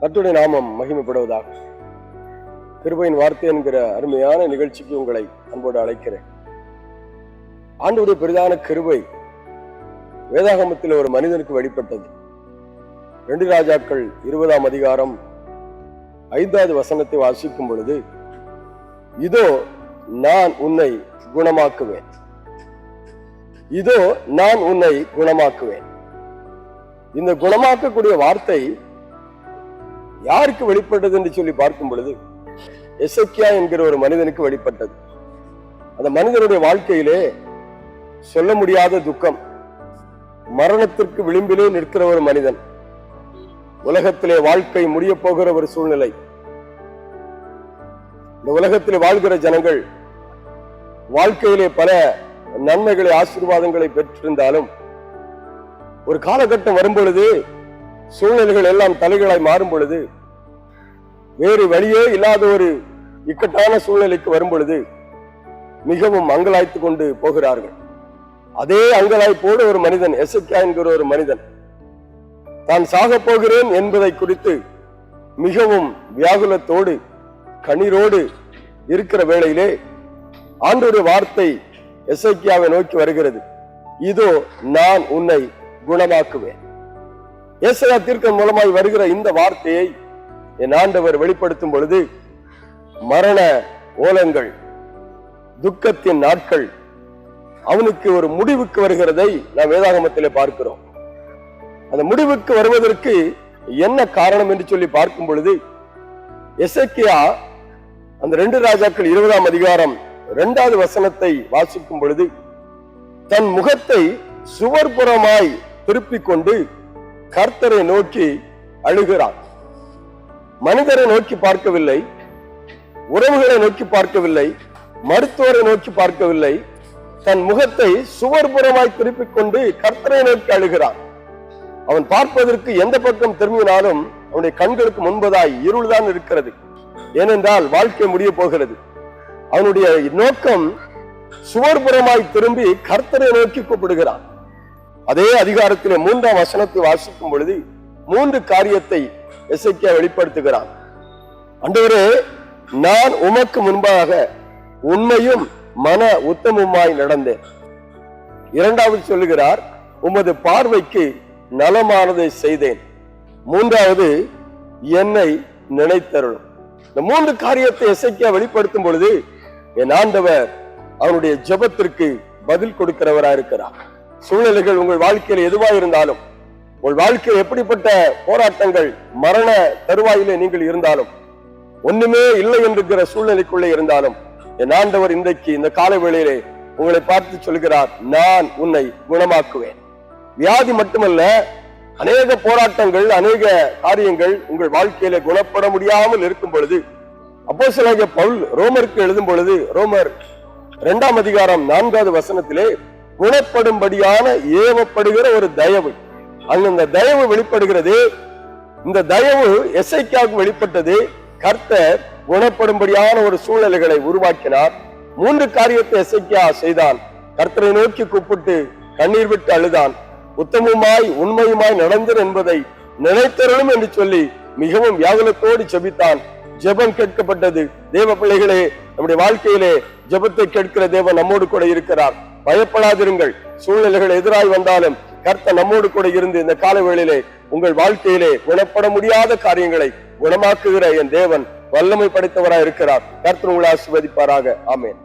கத்துடைய நாமம் மகிமைப்படுவதாக. கிருபையின் வார்த்தை என்கிற அருமையான நிகழ்ச்சிக்கு உங்களை அன்போடு அழைக்கிறேன். ஆண்டுடைய பெரிதான கிருபை வேதாகமத்தில் ஒரு மனிதனுக்கு வெளிப்பட்டது. ரெண்டு ராஜாக்கள் இருபதாம் அதிகாரம் ஐந்தாவது வசனத்தை வாசிக்கும் பொழுது இதோ நான் உன்னை குணமாக்குவேன். இதோ நான் உன்னை குணமாக்குவேன். இந்த குணமாக்கக்கூடிய வார்த்தை யாருக்கு வெளிப்பட்டது என்று சொல்லி பார்க்கும் பொழுது எசக்கியா என்கிற ஒரு மனிதனுக்கு வெளிப்பட்டது. அந்த மனிதனுடைய வாழ்க்கையிலே சொல்ல முடியாத துக்கம் மரணத்திற்கு விளிம்பிலே நிற்கிற ஒரு மனிதன் உலகத்திலே வாழ்க்கை முடிய போகிற ஒரு சூழ்நிலை. இந்த உலகத்தில் வாழ்கிற ஜனங்கள் வாழ்க்கையிலே பல நன்மைகளை ஆசீர்வாதங்களை பெற்றிருந்தாலும் ஒரு காலகட்டம் வரும் பொழுது சூழ்நிலைகள் எல்லாம் தலைகளாய் மாறும் பொழுது வேறு வழியே இல்லாத ஒரு இக்கட்டான சூழ்நிலைக்கு வரும் பொழுது மிகவும் அங்கலாய்த்து கொண்டு போகிறார்கள். அதே அங்கலாய்ப்போடு ஒரு மனிதன் எசக்கியா என்கிற ஒரு மனிதன் தான் சாக போகிறேன் என்பதை குறித்து மிகவும் வியாகுலத்தோடு கண்ணீரோடு இருக்கிற வேளையிலே ஆண்டோடைய வார்த்தை எசக்கியாவை நோக்கி வருகிறது. இதோ நான் உன்னை குணமாக்குவேன். ஏசையா தீர்க்கம் மூலமாய் வருகிற இந்த வார்த்தையை என் ஆண்டவர் வெளிப்படுத்தும் பொழுது மரண ஓலங்கள் துக்கத்தின் நாட்கள் அவனுக்கு ஒரு முடிவுக்கு வருகிறதை நாம் வேதாகமத்திலே பார்க்கிறோம். அந்த முடிவுக்கு வருவதற்கு என்ன காரணம் என்று சொல்லி பார்க்கும் பொழுது எசக்கியா அந்த ரெண்டு ராஜாக்கள் இருபதாம் அதிகாரம் இரண்டாவது வசனத்தை வாசிக்கும் பொழுது தன் முகத்தை சுவர்புறமாய் திருப்பிக் கொண்டு கர்த்தரை நோக்கி அழுகிறான் மனிதரை நோக்கி பார்க்கவில்லை உறவுகளை நோக்கி பார்க்கவில்லை மருத்துவரை நோக்கி பார்க்கவில்லை. தன் முகத்தை சுவர்புறமாய் திருப்பிக் கொண்டு கர்த்தரை நோக்கி அழுகிறான். அவன் பார்ப்பதற்கு எந்த பக்கம் திரும்பினாலும் அவனுடைய கண்களுக்கு முன்பதாய் இருள்தான் இருக்கிறது. ஏனென்றால் வாழ்க்கை முடிய போகிறது. அவனுடைய நோக்கம் சுவர்புறமாய் திரும்பி கர்த்தரை நோக்கி கூப்பிடுகிறான். அதே அதிகாரத்திலே மூன்றாம் வசனத்தை வாசிக்கும் பொழுது மூன்று காரியத்தை எசைக்கியா வெளிப்படுத்துகிறான் அண்டவரே நான் உமக்கு முன்பாக உண்மையும் மன உத்தமுமாய் நடந்தேன். இரண்டாவது சொல்லுகிறார் உமது பார்வைக்கு நலமானதை செய்தேன். மூன்றாவது என்னை நினைத்தருளும். இந்த மூன்று காரியத்தை எசைக்கியா வெளிப்படுத்தும் பொழுது என் ஆண்டவர் அவனுடைய ஜெபத்திற்கு பதில் கொடுக்கிறவரா இருக்கிறார் சூழ்நிலைகள் உங்கள் வாழ்க்கையில் எதுவா இருந்தாலும் உங்கள் வாழ்க்கையில் எப்படிப்பட்ட போராட்டங்கள் மரண தருவாயிலே நீங்கள் இருந்தாலும் ஒண்ணுமே இல்லை என்கிற சூழ்நிலைக்குள்ளே இருந்தாலும் என் ஆண்டவர் இன்றைக்கு இந்த காலை வேளையிலே உங்களை பார்த்து சொல்கிறார் நான் உன்னை குணமாக்குவேன். வியாதி மட்டுமல்ல அநேக போராட்டங்கள் அநேக காரியங்கள் உங்கள் வாழ்க்கையில குணப்பட முடியாமல் இருக்கும் பொழுது அப்போ சில பவுல் ரோமருக்கு எழுதும் பொழுது ரோமர் இரண்டாம் அதிகாரம் நான்காவது வசனத்திலே குணப்படும்படியான ஏவப்படுகிற ஒரு தயவு. அங்க இந்த தயவு வெளிப்படுகிறது. இந்த தயவு எஸ்ஐக்காவுக்கு வெளிப்பட்டது. கர்த்தர் குணப்படும்படியான ஒரு சூழ்நிலைகளை உருவாக்கினார். மூன்று காரியத்தை எஸ்ஐக்கா செய்தான். கர்த்தரை நோக்கி கூப்பிட்டு கண்ணீர் விட்டு அழுதான். உத்தமமாய் உண்மையுமாய் நடந்தது என்பதை நினைத்தரணும் என்று சொல்லி மிகவும் வியாகுலத்தோடு ஜெபித்தான். ஜெபம் கேட்கப்பட்டது. தேவ பிள்ளைகளே நம்முடைய வாழ்க்கையிலே ஜெபத்தை கேட்கிற தேவன் நம்மோடு கூட இருக்கிறார். பயப்படாதிருங்கள். சூழ்நிலைகள் எதிராய் வந்தாலும் கர்த்த நம்மோடு கூட இருந்து இந்த கால வேளையிலே உங்கள் வாழ்க்கையிலே குணப்பட முடியாத காரியங்களை குணமாக்குகிற என் தேவன் வல்லமை படைத்தவராய் இருக்கிறார். கர்த்தர் உங்களை ஆசிர்வதிப்பாராக. ஆமேன்.